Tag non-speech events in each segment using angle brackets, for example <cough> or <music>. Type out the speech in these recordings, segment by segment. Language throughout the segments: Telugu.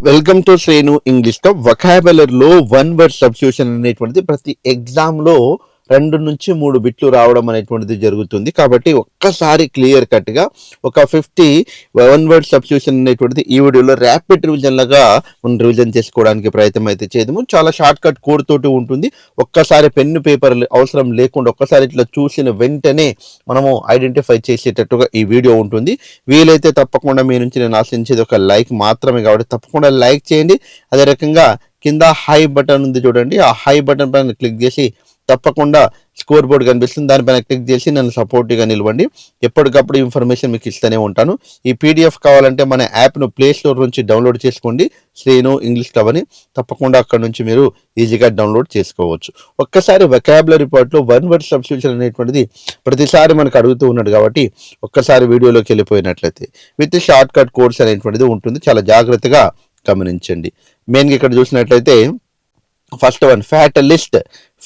Welcome to Shrenu English cup వొకాబులర్లో one word substitution అనేటువంటిది ప్రతి ఎగ్జామ్లో రెండు నుంచి మూడు బిట్లు రావడం అనేటువంటిది జరుగుతుంది. కాబట్టి ఒక్కసారి క్లియర్ కట్గా ఒక ఫిఫ్టీ వన్ వర్డ్ సబ్స్టిట్యూషన్ అనేటువంటిది ఈ వీడియోలో ర్యాపిడ్ రివిజన్ లాగా మనం రివిజన్ చేసుకోవడానికి ప్రయత్నం అయితే చేయదము చాలా షార్ట్ కట్ కోడ్ తోటి ఉంటుంది. ఒక్కసారి పెన్ను పేపర్ అవసరం లేకుండా ఒక్కసారి ఇట్లా చూసిన వెంటనే మనము ఐడెంటిఫై చేసేటట్టుగా ఈ వీడియో ఉంటుంది. వీలైతే తప్పకుండా మీ నుంచి నేను ఆశించేది ఒక లైక్ మాత్రమే కాబట్టి తప్పకుండా లైక్ చేయండి. అదే రకంగా కింద హై బటన్ ఉంది చూడండి. ఆ హై బటన్ పైన క్లిక్ చేసి తప్పకుండా స్కోర్ బోర్డ్ కనిపిస్తుంది. దానిపైన క్లిక్ చేసి నన్ను సపోర్ట్గా నిలవండి. ఎప్పటికప్పుడు ఇన్ఫర్మేషన్ మీకు ఇస్తూనే ఉంటాను. ఈ పీడిఎఫ్ కావాలంటే మన యాప్ను ప్లేస్టోర్ నుంచి డౌన్లోడ్ చేసుకోండి. శ్రీను ఇంగ్లీష్ క్లబ్ అని. తప్పకుండా అక్కడ నుంచి మీరు ఈజీగా డౌన్లోడ్ చేసుకోవచ్చు. ఒక్కసారి వెకాబులరీ పార్ట్లో వన్ వర్డ్ సబ్స్క్రిప్షన్ అనేటువంటిది ప్రతిసారి మనకు అడుగుతూ ఉన్నాడు కాబట్టి ఒక్కసారి వీడియోలోకి వెళ్ళిపోయినట్లయితే విత్ షార్ట్ కట్ కోర్స్ అనేటువంటిది ఉంటుంది. చాలా జాగ్రత్తగా గమనించండి. మెయిన్గా ఇక్కడ చూసినట్లయితే ఫస్ట్ వన్ ఫ్యాటలిస్ట్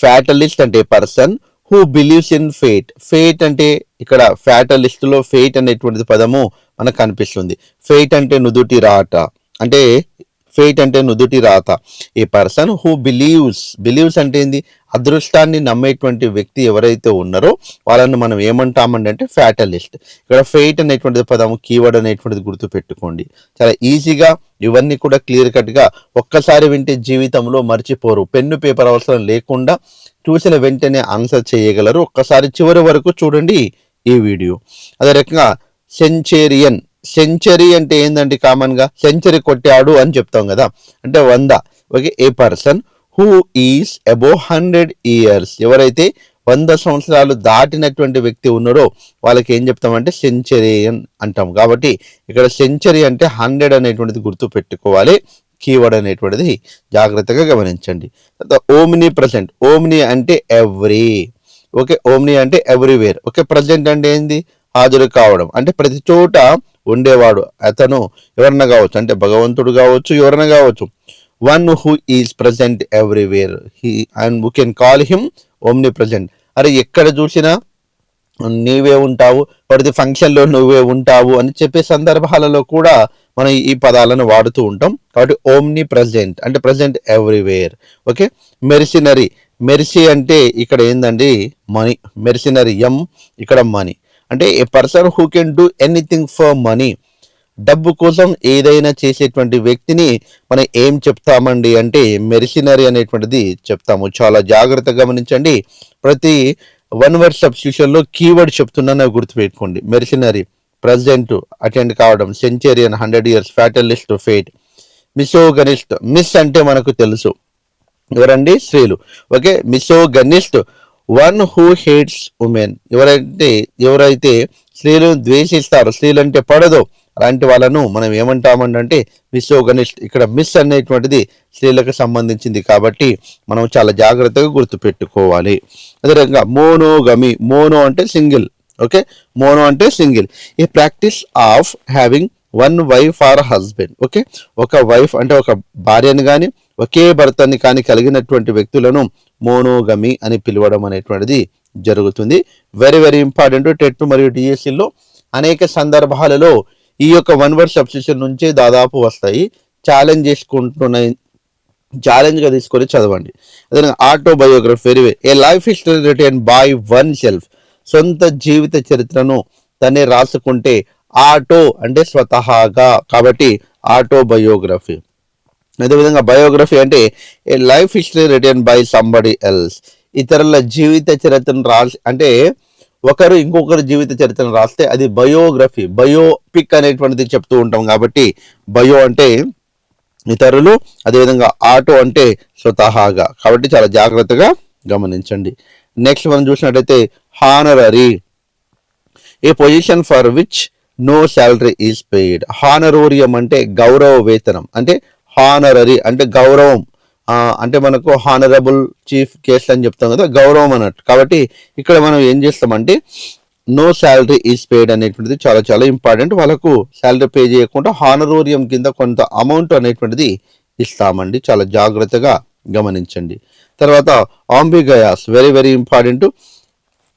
ఫ్యాటలిస్ట్ అంటే person who believes in fate fate అంటే ఇక్కడ ఫ్యాటలిస్ట్లో ఫేట్ అనేటువంటిది పదము మనకు కనిపిస్తుంది. ఫేట్ అంటే నుదుటి రాట అంటే ఫేట్ అంటే నుదుటి రాత. A person who believes believes అంటే ఏంది? అదృష్టాన్ని నమ్మేటువంటి వ్యక్తి ఎవరైతే ఉన్నారో వాళ్ళని మనం ఏమంటామండి అంటే ఫ్యాటలిస్ట్ ఇక్కడ ఫెయిట్ అనేటువంటిది పదము కీవర్డ్ అనేటువంటిది గుర్తు పెట్టుకోండి చాలా ఈజీగా ఇవన్నీ కూడా క్లియర్ కట్గా ఒక్కసారి వింటే జీవితంలో మర్చిపోరు. పెన్ను పేపర్ అవసరం లేకుండా చూసిన వెంటనే ఆన్సర్ చేయగలరు. ఒక్కసారి చివరి వరకు చూడండి ఈ వీడియో. అదే రకంగా సెంచేరియన్ సెంచరీ అంటే ఏంటంటే కామన్గా సెంచరీ కొట్టాడు అని చెప్తాం కదా. అంటే వంద. Okay a person who is above hundred years ఎవరైతే వంద సంవత్సరాలు దాటినటువంటి వ్యక్తి ఉన్నారో వాళ్ళకి ఏం చెప్తామంటే సెంచరీయన్ అంటాం. కాబట్టి ఇక్కడ సెంచరీ అంటే హండ్రెడ్ అనేటువంటిది గుర్తు పెట్టుకోవాలి కీవర్డ్ అనేటువంటిది జాగ్రత్తగా గమనించండి. ఓమ్ని ప్రజెంట్ ఓమ్ని అంటే ఎవ్రీ ఓకే ఓమ్ని అంటే ఎవ్రీవేర్ ఓకే ప్రజెంట్ అంటే ఏంది? హాజరు కావడం. అంటే ప్రతి చోట ఉండేవాడు. అతను ఎవరన్నా కావచ్చు. అంటే భగవంతుడు కావచ్చు ఎవరన్నా కావచ్చు. One who is present everywhere he and we can call him omni present అరే ఎక్కడ చూసినా నీవే ఉంటావు ప్రతి ఫంక్షన్లో నువ్వే ఉంటావు అని చెప్పే సందర్భాలలో కూడా మనం ఈ పదాలను వాడుతూ ఉంటాం. కాబట్టి ఓమ్ని ప్రజెంట్ అంటే ప్రజెంట్ ఎవ్రీవేర్ ఓకే మెరిసినరీ మెరిసి అంటే ఇక్కడ ఏందండి? మనీ మెరిసినరీ ఎం ఇక్కడ మనీ అంటే a person who can do anything for money డబ్బు కోసం ఏదైనా చేసేటువంటి వ్యక్తిని మనం ఏం చెప్తామండి అంటే మెరిసినరీ అనేటువంటిది చెప్తాము. చాలా జాగ్రత్తగా గమనించండి. ప్రతి వన్ వర్డ్ సబ్స్టిట్యూషన్లో కీవర్డ్ చెప్తున్నా గుర్తుపెట్టుకోండి. మెరిసినరీ ప్రజెంట్ అటెండ్ కావడం centurion hundred years fatalist fate misogynist mis అంటే మనకు తెలుసు. ఎవరండి? స్త్రీలు. Okay? Misogynist one who hates women. ఎవరైతే ఎవరైతే స్త్రీలను ద్వేషిస్తారు స్త్రీలు అంటే పడదు. అలాంటి వాళ్ళను మనం ఏమంటామంటే మిసోగనిస్ట్ ఇక్కడ మిస్ అనేటువంటిది స్త్రీలకు సంబంధించింది కాబట్టి మనం చాలా జాగ్రత్తగా గుర్తుపెట్టుకోవాలి. అదేవిధంగా మోనోగమి మోనో అంటే సింగిల్ ఓకే? మోనో అంటే సింగిల్. ఈ practice of having one wife or husband okay? ఒక వైఫ్ అంటే ఒక భార్యని కానీ ఒకే భర్తని కానీ కలిగినటువంటి వ్యక్తులను మోనోగమి అని పిలవడం అనేటువంటిది జరుగుతుంది. వెరీ వెరీ ఇంపార్టెంట్ టెట్ మరియు డిఎస్సిలో అనేక సందర్భాలలో ఈ యొక్క వన్ వర్డ్ సబ్స్టిట్యూషన్ నుంచే దాదాపు వస్తాయి. ఛాలెంజ్ చేసుకుంటున్నాయి ఛాలెంజ్గా తీసుకొని చదవండి. అదే autobiography very a life history written by oneself. సొంత జీవిత చరిత్రను తనే రాసుకుంటే ఆటో అంటే స్వతహాగా కాబట్టి ఆటోబయోగ్రఫీ. అదేవిధంగా బయోగ్రఫీ అంటే a life history written by somebody else. ఇతరుల జీవిత చరిత్రను రాసి అంటే ఒకరు ఇంకొకరు జీవిత చరిత్రను రాస్తే అది బయోగ్రఫీ బయోపిక్ అనేటువంటిది చెప్తూ ఉంటాం కాబట్టి బయో అంటే ఇతరులు అదేవిధంగా ఆటో అంటే స్వతహాగా. కాబట్టి చాలా జాగ్రత్తగా గమనించండి. నెక్స్ట్ మనం చూసినట్టయితే honorary a position for which no salary is paid? Honorarium అంటే గౌరవ వేతనం. అంటే హానరరీ అంటే గౌరవం. అంటే మనకు హానరబుల్ చీఫ్ గెస్ట్ అని చెప్తాం కదా గౌరవం అన్నట్టు. కాబట్టి ఇక్కడ మనం ఏం చేస్తామంటే నో శాలరీ ఈజ్ పేడ్ అనేటువంటిది చాలా చాలా ఇంపార్టెంట్ వాళ్ళకు శాలరీ పే చేయకుండా హానరోరియం కింద కొంత అమౌంట్ అనేటువంటిది ఇస్తామండి. చాలా జాగ్రత్తగా గమనించండి. తర్వాత ambiguous very very important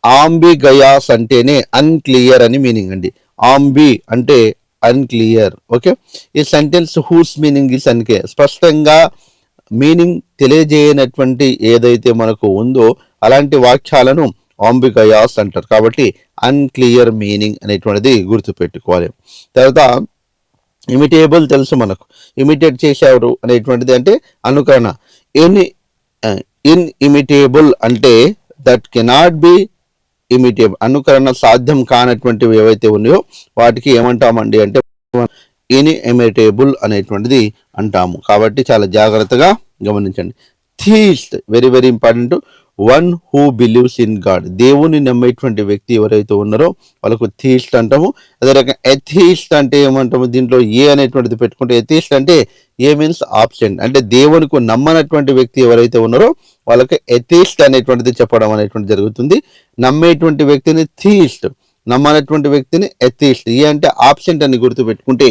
ambiguous అంటేనే అన్క్లియర్ అని మీనింగ్ అండి. ఆంబి అంటే అన్క్లియర్ ఓకే ఈ సెంటెన్స్ హూస్ మీనింగ్ ఈస్ అన్కే స్పష్టంగా మీనింగ్ తెలియజేయనటువంటి ఏదైతే మనకు ఉందో అలాంటి వాక్యాలను ఆంబిగయాస్ అంటారు. కాబట్టి అన్క్లియర్ మీనింగ్ అనేటువంటిది గుర్తుపెట్టుకోవాలి. తర్వాత ఇమిటేబుల్ తెలుసు మనకు. ఇమిటేట్ చేసేవారు అనేటువంటిది అంటే అనుకరణ. ఇన్ ఇన్ ఇమిటేబుల్ అంటే దట్ కెనాట్ బి ఇమిటేబుల్ అనుకరణ సాధ్యం కానటువంటివి ఏవైతే ఉన్నాయో వాటికి ఏమంటామండి అంటే ఇన్ఇమిటేబుల్ అనేటువంటిది అంటాము. కాబట్టి చాలా జాగ్రత్తగా గమనించండి. Theist very very important one who believes in God దేవుని నమ్మేటువంటి వ్యక్తి ఎవరైతే ఉన్నారో వాళ్ళకు థీస్ట్ అంటాము. అదే రకంగా ఎథీస్ట్ అంటే ఏమంటాము? దీంట్లో ఏ అనేటువంటిది పెట్టుకుంటే ఎథీస్ట్ అంటే ఏ మీన్స్ ఆబ్సెంట్ అంటే దేవునికి నమ్మనటువంటి వ్యక్తి ఎవరైతే ఉన్నారో వాళ్ళకి ఎథీస్ట్ అనేటువంటిది చెప్పడం అనేటువంటి జరుగుతుంది. నమ్మేటువంటి వ్యక్తిని థీస్ట్ నమ్మనటువంటి వ్యక్తిని ఎథీస్ట్ ఏ అంటే ఆబ్సెంట్ అని గుర్తు పెట్టుకుంటే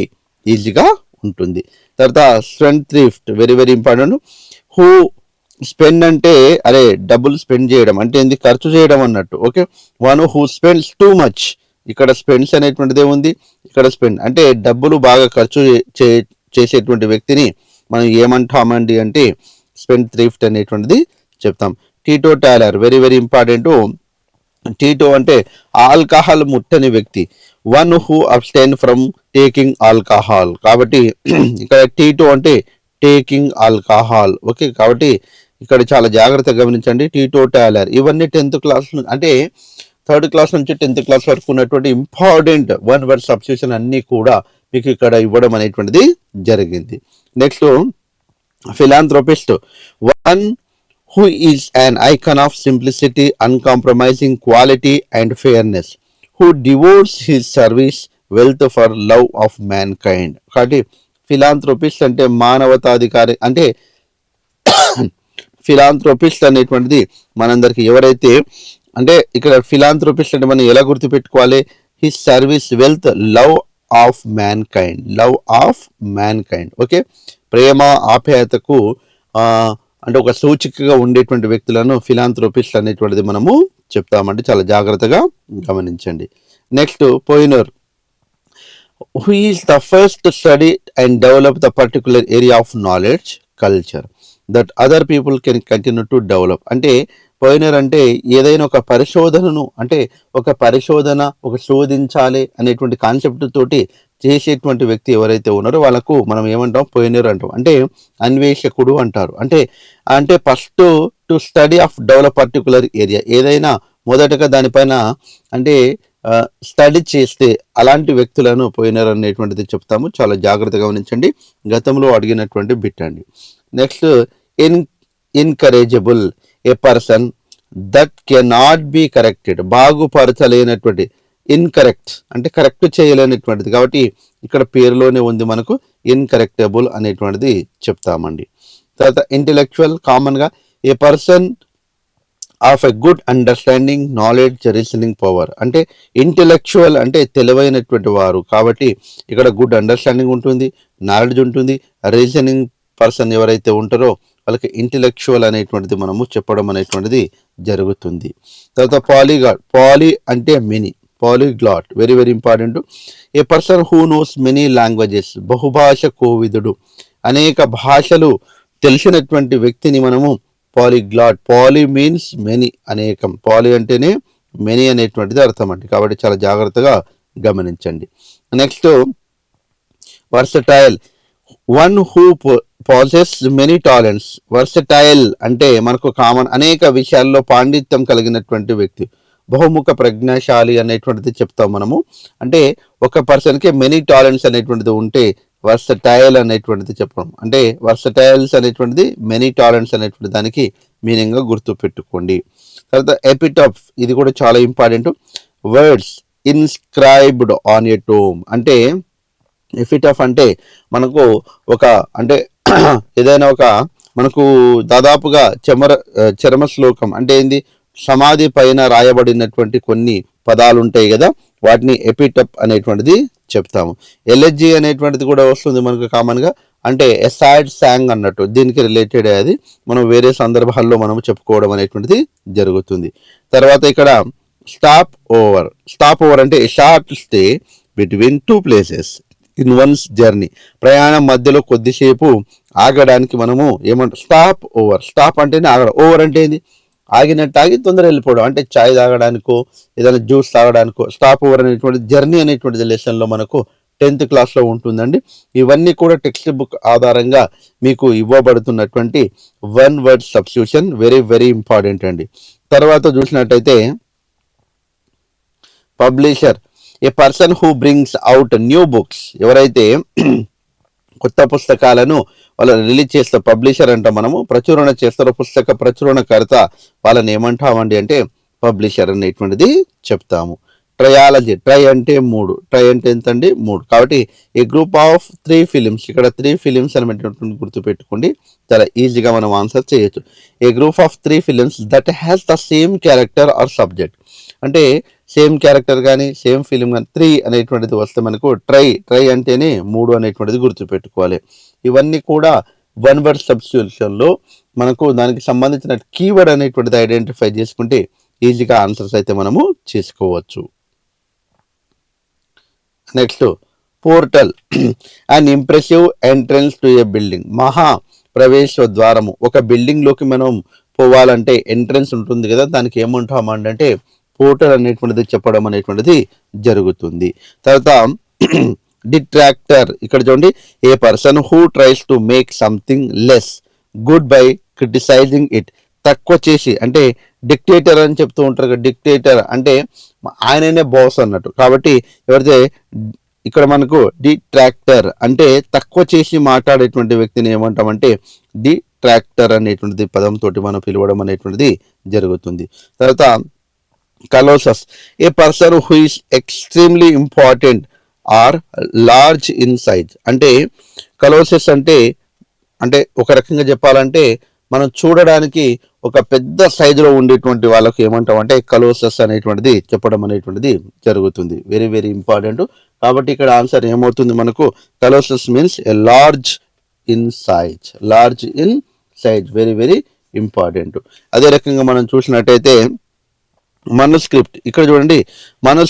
ఈజీగా ఉంటుంది. తర్వాత strength thrift very very important who spend అంటే అరే డబ్బులు స్పెండ్ చేయడం అంటే ఏంది? ఖర్చు చేయడం అన్నట్టు okay one who spends too much ఇక్కడ స్పెండ్స్ అనేటువంటిదే ఉంది ఇక్కడ స్పెండ్ అంటే డబ్బులు బాగా ఖర్చు చే చేసేటువంటి వ్యక్తిని మనం ఏమంటామండి అంటే స్పెండ్ థ్రిఫ్ట్ అనేటువంటిది చెప్తాం. Teetotaller very very important టీటో అంటే ఆల్కహాల్ ముట్టని వ్యక్తి. One who abstain from taking alcohol. కాబట్టి <clears throat> ఇక్కడ టీ టూ అంటే టేకింగ్ ఆల్కహాల్. ఓకే కాబట్టి ఇక్కడ చాలా జాగ్రత్తగా గమనించండి. టీ టూ టాలర్ ఇవన్నీ టెన్త్ క్లాస్ అంటే థర్డ్ క్లాస్ నుంచి టెన్త్ క్లాస్ వరకు ఉన్నటువంటి ఇంపార్టెంట్ వన్ వర్డ్ సబ్స్టిట్యూషన్ అన్నీ కూడా మీకు ఇక్కడ ఇవ్వడం అనేటువంటిది జరిగింది. Next philanthropist. One who is an icon of simplicity uncompromising quality and fairness who devotes his service wealth for love of mankind కాబట్టి ఫిలాంథ్రోపిస్ట్ అంటే మానవతాధికారి అంటే <coughs> ఫిలాంథ్రోపిస్ట్ అనేటువంటిది మనందరికి ఎవరైతే అంటే ఇక్కడ ఫిలాంథ్రోపిస్ట్ అంటే మనం ఎలా గుర్తుపెట్టుకోవాలి? His service wealth love of mankind love of mankind okay ప్రేమ ఆప్యాయతకు అంటే ఒక సూచికగా ఉండేటువంటి వ్యక్తులను ఫిలాంథ్రోపిస్ట్ అనేటువంటిది మనము చెప్తామంటే చాలా జాగ్రత్తగా గమనించండి. Next pioneer. Who is the first study and develop the particular area of knowledge culture that other people can continue to develop అంటే పోయినర్ అంటే ఏదైనా ఒక పరిశోధనను అంటే ఒక పరిశోధన ఒక శోధించాలి అనేటువంటి కాన్సెప్ట్ తోటి చేసేటువంటి వ్యక్తి ఎవరైతే ఉన్నారో వాళ్ళకు మనం ఏమంటాం పోయినర్ అంటాం. అంటే అన్వేషకుడు అంటారు. అంటే అంటే first to study of develop particular area ఏదైనా మొదటగా దానిపైన అంటే స్టడీ చేస్తే అలాంటి వ్యక్తులను పోయినారు అనేటువంటిది చెప్తాము. చాలా జాగ్రత్తగా గమనించండి. గతంలో అడిగినటువంటి బిట్ అండి. Next in incorrigible a person that cannot be corrected బాగుపరచలేనటువంటి incorrect అంటే కరెక్ట్ చేయలేనటువంటిది. కాబట్టి ఇక్కడ పేరులోనే ఉంది మనకు ఇన్కరెక్టబుల్ అనేటువంటిది చెప్తామండి. తర్వాత ఇంటెలెక్చువల్ కామన్గా a person of a good understanding knowledge reasoning power అంటే ఇంటెలెక్చువల్ అంటే తెలివైనటువంటి వారు. కాబట్టి ఇక్కడ గుడ్ అండర్స్టాండింగ్ ఉంటుంది నాలెడ్జ్ ఉంటుంది రీజనింగ్ పర్సన్ ఎవరైతే ఉంటారో వాళ్ళకి ఇంటెలెక్చువల్ అనేటువంటిది మనము చెప్పడం అనేటువంటిది జరుగుతుంది. తర్వాత పాలీగాడ్ పాలీ అంటే many polyglot very very important a person who knows many languages బహుభాష కోవిదుడు అనేక భాషలు తెలిసినటువంటి వ్యక్తిని మనము పాలిగ్లాట్ పాలి మీన్స్ మెనీ అనేకం. పాలి అంటేనే మెనీ అనేటువంటిది అర్థం అండి. కాబట్టి చాలా జాగ్రత్తగా గమనించండి. Next versatile one who possesses many talents versatile అంటే మనకు కామన్ అనేక విషయాల్లో పాండిత్యం కలిగినటువంటి వ్యక్తి. బహుముఖ ప్రజ్ఞాశాలి అనేటువంటిది చెప్తాం మనము. అంటే ఒక పర్సన్కి మెనీ టాలెంట్స్ అనేటువంటిది ఉంటే వర్సటైల్ అనేటువంటిది చెప్పడం అంటే వర్సటైల్స్ అనేటువంటిది మెనీ టాలెంట్స్ అనేటువంటి దానికి మీనింగ్గా గుర్తు పెట్టుకోండి. తర్వాత ఎపిటాఫ్ ఇది కూడా చాలా important words inscribed on a tomb అంటే ఎఫిటాఫ్ అంటే మనకు ఒక అంటే <clears throat> ఏదైనా ఒక మనకు దాదాపుగా చమర చర్మ శ్లోకం అంటే ఏంది? సమాధి పైన రాయబడినటువంటి కొన్ని పదాలు ఉంటాయి కదా వాటిని ఎపిటప్ అనేటువంటిది చెప్తాము. ఎల్హెచ్జి అనేటువంటిది కూడా వస్తుంది మనకు కామన్గా అంటే ఎసాయిడ్ సాంగ్ అన్నట్టు దీనికి రిలేటెడ్ అది. మనం వేరే సందర్భాల్లో మనం చెప్పుకోవడం అనేటువంటిది జరుగుతుంది. తర్వాత ఇక్కడ స్టాప్ ఓవర్ స్టాప్ ఓవర్ అంటే short stay between two places in one's journey ప్రయాణం మధ్యలో కొద్దిసేపు ఆగడానికి మనము ఏమంటాం స్టాప్ ఓవర్ స్టాప్ అంటేనే ఆగడం. ఓవర్ అంటే ఏంది? ఆగినట్టు ఆగి తొందర వెళ్ళిపోవడం. అంటే చాయ్ తాగడానికో ఏదైనా జ్యూస్ తాగడానికో స్టాప్ ఓవర్ అనేటువంటి జర్నీ అనేటువంటి లెసన్లో మనకు టెన్త్ క్లాస్లో ఉంటుందండి. ఇవన్నీ కూడా టెక్స్ట్ బుక్ ఆధారంగా మీకు ఇవ్వబడుతున్నటువంటి one word substitution very very important అండి. తర్వాత చూసినట్టయితే publisher. A person who brings out new books. ఎవరైతే <clears throat> కొత్త పుస్తకాలను వాళ్ళని రిలీజ్ చేస్తారు పబ్లిషర్ అంట మనము ప్రచురణ చేస్తారు పుస్తక ప్రచురణకర్త వాళ్ళని ఏమంటామండి అంటే పబ్లిషర్ అనేటువంటిది చెప్తాము. ట్రయాలజీ ట్రై అంటే మూడు. ట్రై అంటే ఎంత అండి మూడు. కాబట్టి a group of three films ఇక్కడ త్రీ ఫిలిమ్స్ అనేటువంటి గుర్తుపెట్టుకోండి. చాలా ఈజీగా మనం ఆన్సర్ చేయొచ్చు. A group of three films that has the same character or subject. అంటే సేమ్ క్యారెక్టర్ కానీ సేమ్ ఫిలిం కానీ త్రీ అనేటువంటిది వస్తే మనకు ట్రై ట్రై అంటేనే మూడు అనేటువంటిది గుర్తుపెట్టుకోవాలి. ఇవన్నీ కూడా వన్ వర్డ్ సబ్స్టిట్యూషన్లో మనకు దానికి సంబంధించిన కీవర్డ్ అనేటువంటిది ఐడెంటిఫై చేసుకుంటే ఈజీగా ఆన్సర్స్ అయితే మనము చేసుకోవచ్చు. Next portal. And impressive entrance to a building మహా ప్రవేశ ద్వారము. ఒక బిల్డింగ్లోకి మనం పోవాలంటే ఎంట్రన్స్ ఉంటుంది కదా దానికి ఏముంటామంటే పోర్టల్ అనేటువంటిది చెప్పడం అనేటువంటిది జరుగుతుంది. తర్వాత <clears throat> డిట్రాక్టర్ ఇక్కడ చూడండి a person who tries to make something less good by criticising it. తక్కువ చేసి అంటే డిక్టేటర్ అని చెప్తూ ఉంటారు కదా డిక్టేటర్ అంటే ఆయననే బాస్ అన్నట్టు. కాబట్టి ఎవరైతే ఇక్కడ మనకు డిట్రాక్టర్ అంటే తక్కువ చేసి మాట్లాడేటువంటి వ్యక్తిని ఏమంటామంటే డిట్రాక్టర్ అనేటువంటిది పదంతో మనం పిలవడం అనేటువంటిది జరుగుతుంది. తర్వాత colossus, a person who is extremely important or large in size అంటే కలోసెస్ అంటే అంటే ఒక రకంగా చెప్పాలంటే మనం చూడడానికి ఒక పెద్ద సైజులో ఉండేటువంటి వాళ్ళకి ఏమంటాం అంటే కలోసస్ అనేటువంటిది చెప్పడం అనేటువంటిది జరుగుతుంది. వెరీ వెరీ ఇంపార్టెంట్ కాబట్టి ఇక్కడ ఆన్సర్ ఏమవుతుంది మనకు? Colossus means a large in size large in size very very important అదే రకంగా మనం చూసినట్టయితే స్క్రిప్ట్ ఇక్కడ చూడండి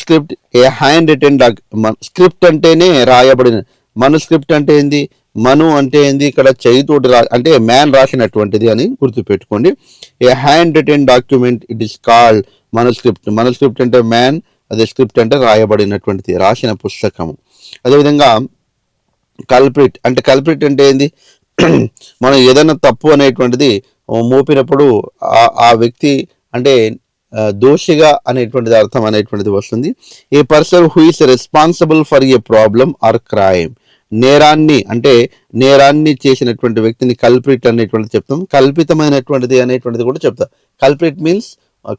script a hand written doc script అంటేనే రాయబడిన స్క్రిప్ట్ అంటే ఏంది? మను అంటే ఏంది? ఇక్కడ చేయితోటి రా అంటే మ్యాన్ రాసినటువంటిది అని గుర్తుపెట్టుకోండి. A hand written document it is called script manuscript అంటే మ్యాన్ అదే స్క్రిప్ట్ అంటే రాయబడినటువంటిది రాసిన పుస్తకము. అదేవిధంగా కల్ప్రిట్ అంటే కల్ప్రిట్ అంటే ఏంది? మనం ఏదైనా తప్పు అనేటువంటిది మోపినప్పుడు ఆ వ్యక్తి అంటే దోషిగా అనేటువంటిది అర్థం అనేటువంటిది వస్తుంది. A person who is responsible for a problem or crime నేరాన్ని అంటే నేరాన్ని చేసినటువంటి వ్యక్తిని కల్ప్రిట్ అనేటువంటిది చెప్తాం. కల్పితమైనటువంటిది అనేటువంటిది కూడా చెప్తాం. కల్ప్రిట్ మీన్స్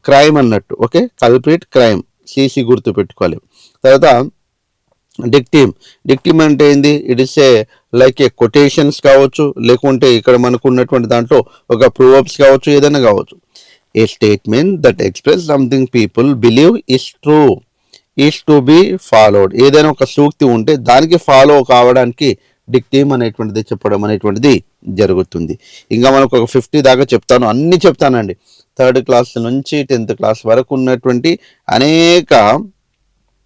క్రైమ్ అన్నట్టు ఓకే? కల్ప్రిట్ క్రైమ్ సిసి గుర్తు పెట్టుకోవాలి. తర్వాత డిక్టీమ్ డిక్టీమ్ అంటే ఏంది? It is a like a quotations కావచ్చు లేకుంటే ఇక్కడ మనకు ఉన్నటువంటి దాంట్లో ఒక ప్రూవప్స్ కావచ్చు ఏదైనా కావచ్చు. A statement that express something people believe is true is to be followed ఏదైనా ఒక సూక్తి ఉంటే దానికి ఫాలో కావడానికి డిక్టీమ్ అనేటువంటిది చెప్పడం అనేటువంటిది జరుగుతుంది. ఇంకా మనకు ఒక ఫిఫ్టీ దాకా చెప్తాను. అన్ని చెప్తానండి. థర్డ్ క్లాస్ నుంచి టెన్త్ క్లాస్ వరకు ఉన్నటువంటి అనేక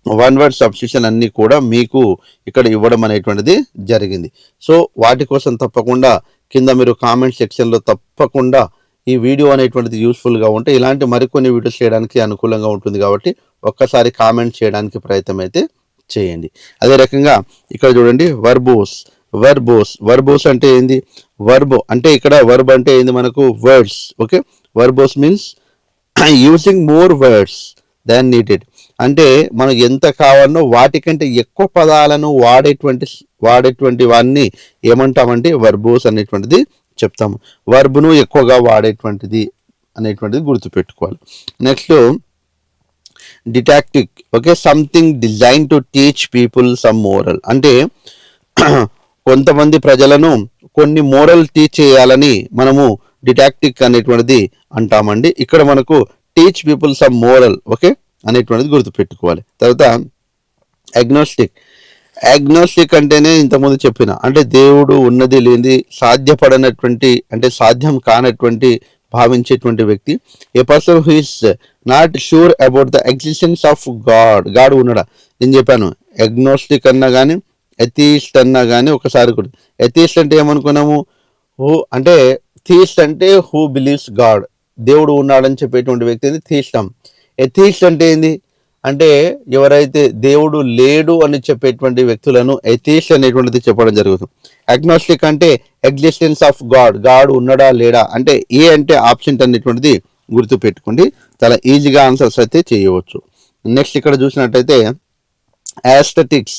వన్ వర్డ్ సబ్స్టిట్యూషన్ అన్నీ కూడా మీకు ఇక్కడ ఇవ్వడం అనేటువంటిది జరిగింది. సో వాటి కోసం తప్పకుండా కింద మీరు కామెంట్ సెక్షన్లో తప్పకుండా ఈ వీడియో అనేటువంటిది యూస్ఫుల్గా ఉంటే ఇలాంటి మరికొన్ని వీడియోస్ చేయడానికి అనుకూలంగా ఉంటుంది కాబట్టి ఒక్కసారి కామెంట్ చేయడానికి ప్రయత్నం అయితే చేయండి. అదే రకంగా ఇక్కడ చూడండి వర్బోస్ వర్బోస్ వర్బోస్ అంటే ఏంది? వర్బ్ అంటే ఇక్కడ వర్బ్ అంటే ఏంది మనకు? Words okay verbose means using more words than needed అంటే మనం ఎంత కావాలనో వాటికంటే ఎక్కువ పదాలను వాడేటువంటి వాడేటువంటి వాన్ని ఏమంటామంటే వర్బోస్ అనేటువంటిది చెప్తాము. వర్బ్ను ఎక్కువగా వాడేటువంటిది అనేటువంటిది గుర్తుపెట్టుకోవాలి. Next didactic okay something design to teach people some moral. అంటే <clears throat> కొంతమంది ప్రజలను కొన్ని మోరల్ టీచ్ చేయాలని మనము డిటాక్టిక్ అనేటువంటిది అంటామండి. ఇక్కడ మనకు teach people some moral okay అనేటువంటిది గుర్తుపెట్టుకోవాలి. తర్వాత అగ్నోస్టిక్. యాగ్నోస్టిక్ అంటేనే ఇంతకుముందు చెప్పిన. అంటే దేవుడు ఉన్నది లేనిది సాధ్యపడనటువంటి అంటే సాధ్యం కానటువంటి భావించేటువంటి వ్యక్తి. A person who is not sure about the existence of god god ఉన్నాడా? నేను చెప్పాను. అగ్నోస్టిక్ అన్నా కానీ ఎథీస్ట్ అన్నా కానీ ఒకసారి కూడా. ఎథీస్ట్ అంటే ఏమనుకున్నాము? హూ అంటే థీస్ట్ అంటే హూ బిలీవ్స్ గాడ్ దేవుడు ఉన్నాడని చెప్పేటువంటి వ్యక్తిని థీస్టమ్ ఎథీస్ట్ అంటే ఏంది? అంటే ఎవరైతే దేవుడు లేడు అని చెప్పేటువంటి వ్యక్తులను ఎథీస్ట్ అనేటువంటిది చెప్పడం జరుగుతుంది. అగ్నోస్టిక్ అంటే ఎగ్జిస్టెన్స్ ఆఫ్ గాడ్ గాడ్ ఉన్నాడా లేడా? అంటే ఏ అంటే ఆప్షన్ అనేటువంటిది గుర్తు పెట్టుకోండి చాలా ఈజీగా ఆన్సర్స్ అయితే చేయవచ్చు. నెక్స్ట్ ఇక్కడ చూసినట్టయితే యాస్థెటిక్స్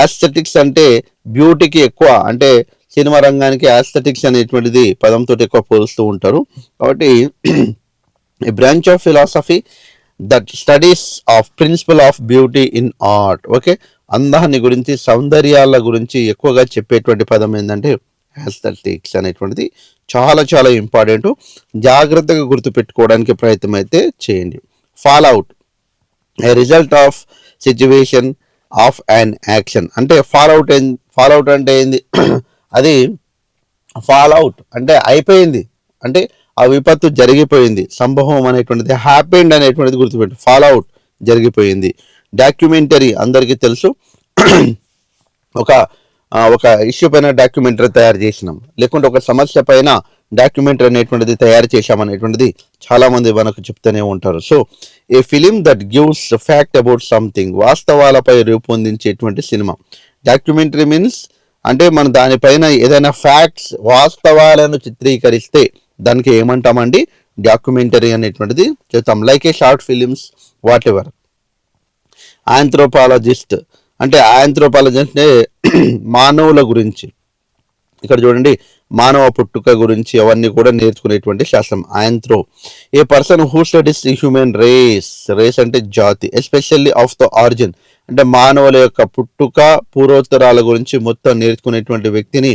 యాస్థెటిక్స్ అంటే బ్యూటీకి ఎక్కువ అంటే సినిమా రంగానికి యాస్థెటిక్స్ అనేటువంటిది పదంతో ఎక్కువ పోలుస్తూ ఉంటారు. కాబట్టి branch of philosophy that studies of principle of beauty in art okay అందాన్ని గురించి సౌందర్యాల గురించి ఎక్కువగా చెప్పేటువంటి పదం ఏంటంటే యాస్థెటిక్స్ అనేటువంటిది చాలా చాలా ఇంపార్టెంట్ జాగ్రత్తగా గుర్తుపెట్టుకోవడానికి ప్రయత్నం అయితే చేయండి. Fall out a result of situation of and action అంటే ఫాల్ అవుట్ ఫాల్ అవుట్ అంటే ఏంది? <clears throat> అది ఫాల్ అవుట్ అంటే అయిపోయింది. అంటే ఆ విపత్తు జరిగిపోయింది. సంభవం అనేటువంటిది హ్యాపెండ్ అనేటువంటిది గుర్తుపెట్టు. ఫాల్ అవుట్ జరిగిపోయింది. డాక్యుమెంటరీ అందరికీ తెలుసు. ఒక ఒక ఇష్యూ పైన డాక్యుమెంటరీ తయారు చేసినాం. లేకుంటే ఒక సమస్య పైన డాక్యుమెంటరీ అనేటువంటిది తయారు చేశామనేటువంటిది చాలామంది మనకు చెప్తూనే ఉంటారు. So a film that gives fact about something వాస్తవాలపై రూపొందించేటువంటి సినిమా. డాక్యుమెంటరీ మీన్స్ అంటే మనం దానిపైన ఏదైనా ఫ్యాక్ట్స్ వాస్తవాలను చిత్రీకరిస్తే దానికి ఏమంటామండి? డాక్యుమెంటరీ అనేటువంటిది చేస్తాం. Like a short films whatever anthropologist. అంటే ఆంథ్రోపాలజిస్ట్ అంటే <clears throat> మానవుల గురించి. ఇక్కడ చూడండి మానవ పుట్టుక గురించి అవన్నీ కూడా నేర్చుకునేటువంటి శాస్త్రం. Anthro. A person who studies human race race అంటే జాతి ఎస్పెషల్లీ ఆఫ్ ద ఆరిజిన్ అంటే మానవుల యొక్క పుట్టుక పూర్వోత్తరాల గురించి మొత్తం నేర్చుకునేటువంటి వ్యక్తిని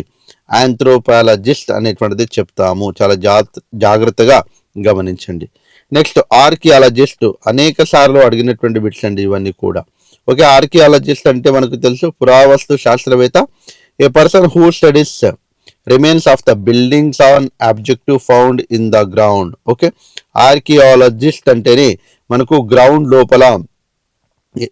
ఆంథ్రోపాలజిస్ట్ అనేటువంటిది చెప్తాము. చాలా జాగ్రత్త జాగ్రత్తగా గమనించండి. Next archaeologist. అనేక సార్లు అడిగినటువంటి బిట్స్ అండి ఇవన్నీ కూడా. ఓకే ఆర్కియాలజిస్ట్ అంటే మనకు తెలుసు పురావస్తు శాస్త్రవేత్త a person who studies remains of the buildings on objective found in the ground. Okay archaeologist అంటేనే మనకు గ్రౌండ్ లోపల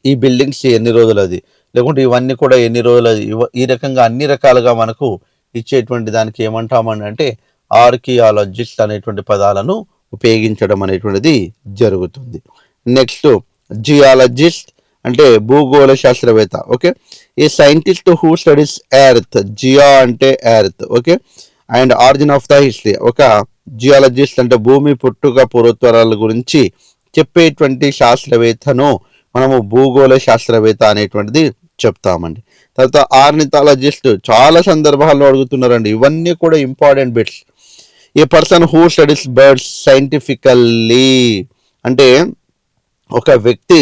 ఈ- బిల్డింగ్స్ ఎన్ని రోజులు అది లేకుంటే ఇవన్నీ కూడా ఎన్ని రోజులు అది ఈ రకంగా అన్ని రకాలుగా మనకు ఇచ్చేటువంటి దానికి ఏమంటామని అంటే ఆర్కియాలజిస్ట్ అనేటువంటి పదాలను ఉపయోగించడం అనేటువంటిది జరుగుతుంది. నెక్స్ట్ జియాలజిస్ట్ అంటే భూగోళ శాస్త్రవేత్త ఓకే? ఈ scientist who studies earth geo అంటే earth okay? And origin of the history ఒక జియాలజిస్ట్ అంటే భూమి పుట్టుక పూర్వత్వరాల గురించి చెప్పేటువంటి శాస్త్రవేత్తను మనము భూగోళ శాస్త్రవేత్త అనేటువంటిది చెప్తామండి. తర్వాత ఆర్నిథాలజిస్ట్ చాలా సందర్భాల్లో అడుగుతున్నారండి. ఇవన్నీ కూడా important bits a person who studies birds scientifically అంటే ఒక వ్యక్తి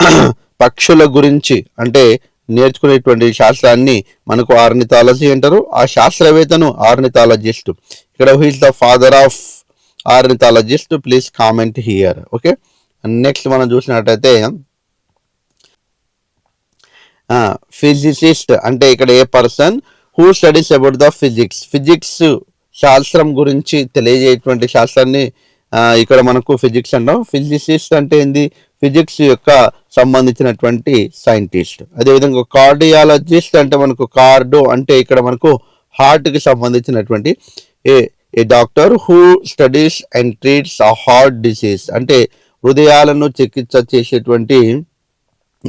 <clears throat> పక్షుల గురించి అంటే నేర్చుకునేటువంటి శాస్త్రాన్ని మనకు ఆర్నిథాలజీ అంటారు. ఆ శాస్త్రవేత్తను ఆర్నిథాలజిస్ట్ ఇక్కడ who is the father of ornithologist please comment here okay next మనం చూసినట్టయితే ఫిజిసిస్ట్ అంటే ఇక్కడ a person who studies about the physics physics శాస్త్రం గురించి తెలియజేటువంటి శాస్త్రాన్ని ఇక్కడ మనకు ఫిజిక్స్ అంటాం. ఫిజిసిస్ట్ అంటే ఏంది? ఫిజిక్స్ యొక్క సంబంధించినటువంటి సైంటిస్ట్ అదేవిధంగా కార్డియాలజిస్ట్ అంటే మనకు కార్డో అంటే ఇక్కడ మనకు హార్ట్కి సంబంధించినటువంటి a a doctor who studies and treats a heart disease అంటే హృదయాలను చికిత్స చేసేటువంటి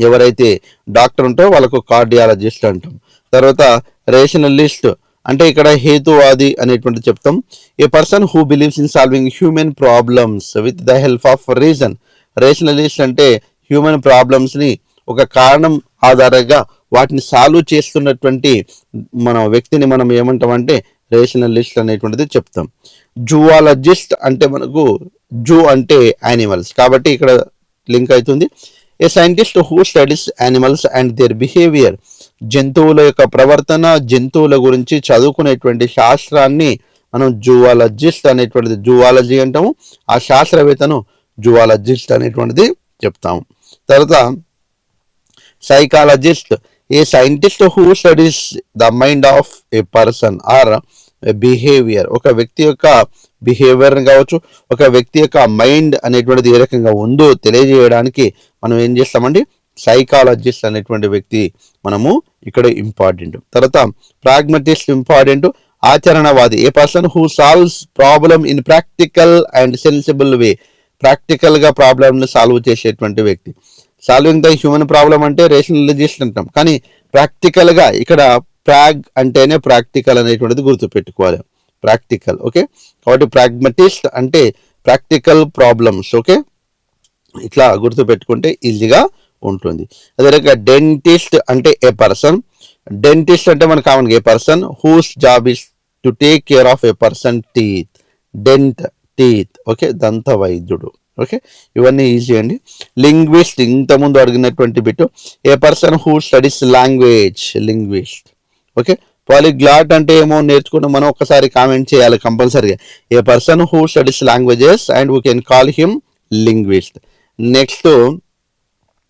ఎవరైతే డాక్టర్ ఉంటారో వాళ్ళకు కార్డియాలజిస్ట్ అంటాం. తర్వాత రేషనలిస్ట్ అంటే ఇక్కడ హేతువాది అనేటువంటి చెప్తాం. A person who believes in solving human problems with the help of reason. Rationalist అంటే హ్యూమన్ ప్రాబ్లమ్స్ని ఒక కారణం ఆధారంగా వాటిని సాల్వ్ చేస్తున్నటువంటి మన వ్యక్తిని మనం ఏమంటామంటే రేషనలిస్ట్ అనేటువంటిది చెప్తాం. జువాలజిస్ట్ అంటే మనకు జూ అంటే యానిమల్స్. కాబట్టి ఇక్కడ లింక్ అవుతుంది. A scientist who studies animals and their behaviour జంతువుల యొక్క ప్రవర్తన జంతువుల గురించి చదువుకునేటువంటి శాస్త్రాన్ని మనం జూవాలజిస్ట్ అనేటువంటిది జూవాలజీ అంటాము. ఆ శాస్త్రవేత్తను జూవాలజిస్ట్ అనేటువంటిది చెప్తాము. తర్వాత psychologist. A scientist who studies the mind of a person or behaviour ఒక వ్యక్తి యొక్క బిహేవియర్ కావచ్చు ఒక వ్యక్తి యొక్క మైండ్ అనేటువంటిది ఏ రకంగా ఉందో తెలియజేయడానికి మనం ఏం చేస్తామండి? సైకాలజిస్ట్ అనేటువంటి వ్యక్తి మనము ఇక్కడ ఇంపార్టెంట్ తర్వాత pragmatist important ఆచరణవాది. A person who solves problem in practical and sensible way ప్రాక్టికల్గా ప్రాబ్లమ్ని సాల్వ్ చేసేటువంటి వ్యక్తి. సాల్వింగ్ ద హ్యూమన్ ప్రాబ్లం అంటే రేషనలజిస్ట్ అంటాం. కానీ ప్రాక్టికల్గా ఇక్కడ ప్రాగ్ అంటేనే ప్రాక్టికల్ అనేటువంటిది గుర్తుపెట్టుకోవాలి. ప్రాక్టికల్ ఓకే కాబట్టి ప్రాగ్మటిస్ట్ అంటే ప్రాక్టికల్ ప్రాబ్లమ్స్ ఓకే ఇట్లా గుర్తుపెట్టుకుంటే ఈజీగా ఉంటుంది. అదే రకంగా డెంటిస్ట్ అంటే ఏ పర్సన్ డెంటిస్ట్ అంటే మన common a person whose job is to take care of a person teeth dent teeth okay దంత వైద్యుడు. ఓకే ఇవన్నీ ఈజీ అండి. లింగ్విస్ట్ ఇంతకుముందు అడిగినటువంటి bit a person who studies language linguist okay polyglot అంటే ఏమో నేర్చుకుని మనం ఒకసారి కామెంట్ చేయాలి కంపల్సరీగా. A person who studies languages and we can call him linguist next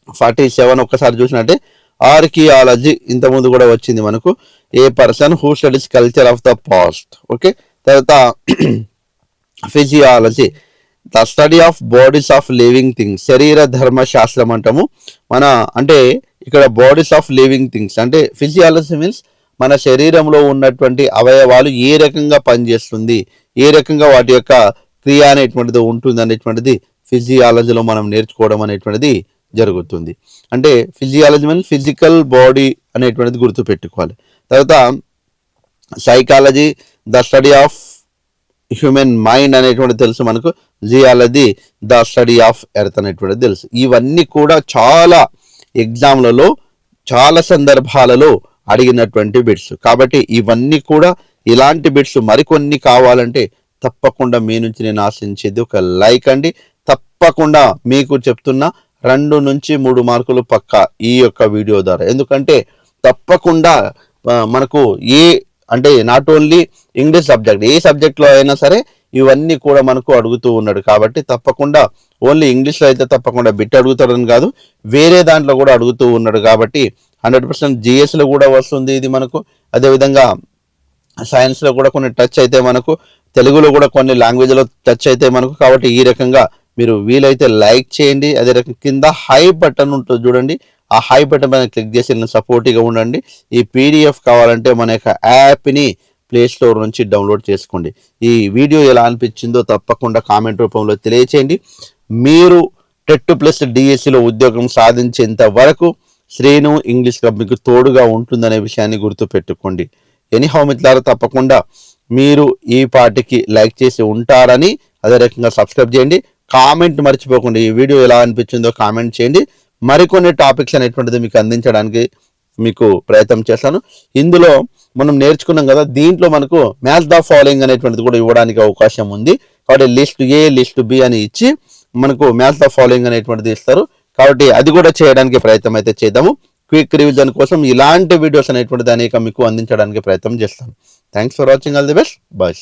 forty seven ఒక్కసారి చూసినట్టే ఆర్కియాలజీ ఇంతకుముందు కూడా వచ్చింది మనకు. A person who studies culture of the past. Okay? తర్వాత <clears throat> physiology. The study of bodies of living things. శరీర ధర్మ శాస్త్రం అంటాము. మన అంటే ఇక్కడ బాడీస్ ఆఫ్ లివింగ్ థింగ్స్. అంటే ఫిజియాలజీ మీన్స్ మన శరీరంలో ఉన్నటువంటి అవయవాలు ఏ రకంగా పనిచేస్తుంది? ఏ రకంగా వాటి యొక్క క్రియ అనేటువంటిది ఉంటుంది అనేటువంటిది ఫిజియాలజీలో మనం నేర్చుకోవడం అనేటువంటిది జరుగుతుంది. అంటే ఫిజియాలజీ మీన్స్ ఫిజికల్ బాడీ అనేటువంటిది గుర్తుపెట్టుకోవాలి. తర్వాత psychology the study of human mind అనేటువంటిది తెలుసు మనకు. Geology the study of earth అనేటువంటిది తెలుసు. ఇవన్నీ కూడా చాలా ఎగ్జామ్లలో చాలా సందర్భాలలో అడిగినటువంటి బిట్స్ కాబట్టి ఇవన్నీ కూడా ఇలాంటి బిట్స్ మరికొన్ని కావాలంటే తప్పకుండా మీ నుంచి నేను ఆశించేది ఒక లైక్ అండి. తప్పకుండా మీకు చెప్తున్నా రెండు నుంచి మూడు మార్కులు పక్క ఈ యొక్క వీడియో ద్వారా. ఎందుకంటే తప్పకుండా మనకు ఏ అంటే నాట్ ఓన్లీ ఇంగ్లీష్ సబ్జెక్ట్ ఏ సబ్జెక్ట్లో అయినా సరే ఇవన్నీ కూడా మనకు అడుగుతూ ఉన్నాడు. కాబట్టి తప్పకుండా ఓన్లీ ఇంగ్లీష్లో అయితే తప్పకుండా బిట్ అడుగుతాడని కాదు వేరే దాంట్లో కూడా అడుగుతూ ఉన్నాడు. కాబట్టి హండ్రెడ్ పర్సెంట్ జిఎస్లో కూడా వస్తుంది ఇది మనకు. అదేవిధంగా సైన్స్లో కూడా కొన్ని టచ్ అయితే మనకు తెలుగులో కూడా కొన్ని లాంగ్వేజ్లో టచ్ అయితే మనకు. కాబట్టి ఈ రకంగా మీరు వీలైతే లైక్ చేయండి. అదే రకం కింద హై బటన్ ఉంటుంది చూడండి. ఆ హై బటన్ పైన క్లిక్ చేసి నేను సపోర్టివ్గా ఉండండి. ఈ పీడిఎఫ్ కావాలంటే మన యొక్క యాప్ని ప్లేస్టోర్ నుంచి డౌన్లోడ్ చేసుకోండి. ఈ వీడియో ఎలా అనిపించిందో తప్పకుండా కామెంట్ రూపంలో తెలియచేయండి. మీరు టెట్ ప్లస్ డిఎస్సిలో ఉద్యోగం సాధించేంత వరకు శ్రేణు ఇంగ్లీష్ క్లబ్ మీకు తోడుగా ఉంటుందనే విషయాన్ని గుర్తుపెట్టుకోండి. ఎనీహౌ మిత్రులారా తప్పకుండా మీరు ఈ పార్టీకి లైక్ చేసి ఉంటారని అదే రకంగా సబ్స్క్రైబ్ చేయండి. కామెంట్ మర్చిపోకండి. ఈ వీడియో ఎలా అనిపించిందో కామెంట్ చేయండి. మరికొన్ని టాపిక్స్ అనేటువంటిది మీకు అందించడానికి మీకు ప్రయత్నం చేస్తాను. ఇందులో మనం నేర్చుకున్నాం కదా దీంట్లో మనకు మ్యాచ్ ద ఫాలోయింగ్ అనేటువంటిది కూడా ఇవ్వడానికి అవకాశం ఉంది. కాబట్టి లిస్ట్ ఏ లిస్ట్ బి అని ఇచ్చి మనకు మ్యాచ్ ద ఫాలోయింగ్ అనేటువంటిది ఇస్తారు. కాబట్టి అది కూడా చేయడానికి ప్రయత్నం అయితే చేద్దాము. క్విక్ రివిజన్ కోసం ఇలాంటి వీడియోస్ అనేటువంటిది అనేక మీకు అందించడానికి ప్రయత్నం చేస్తాను. Thanks for watching all the best bye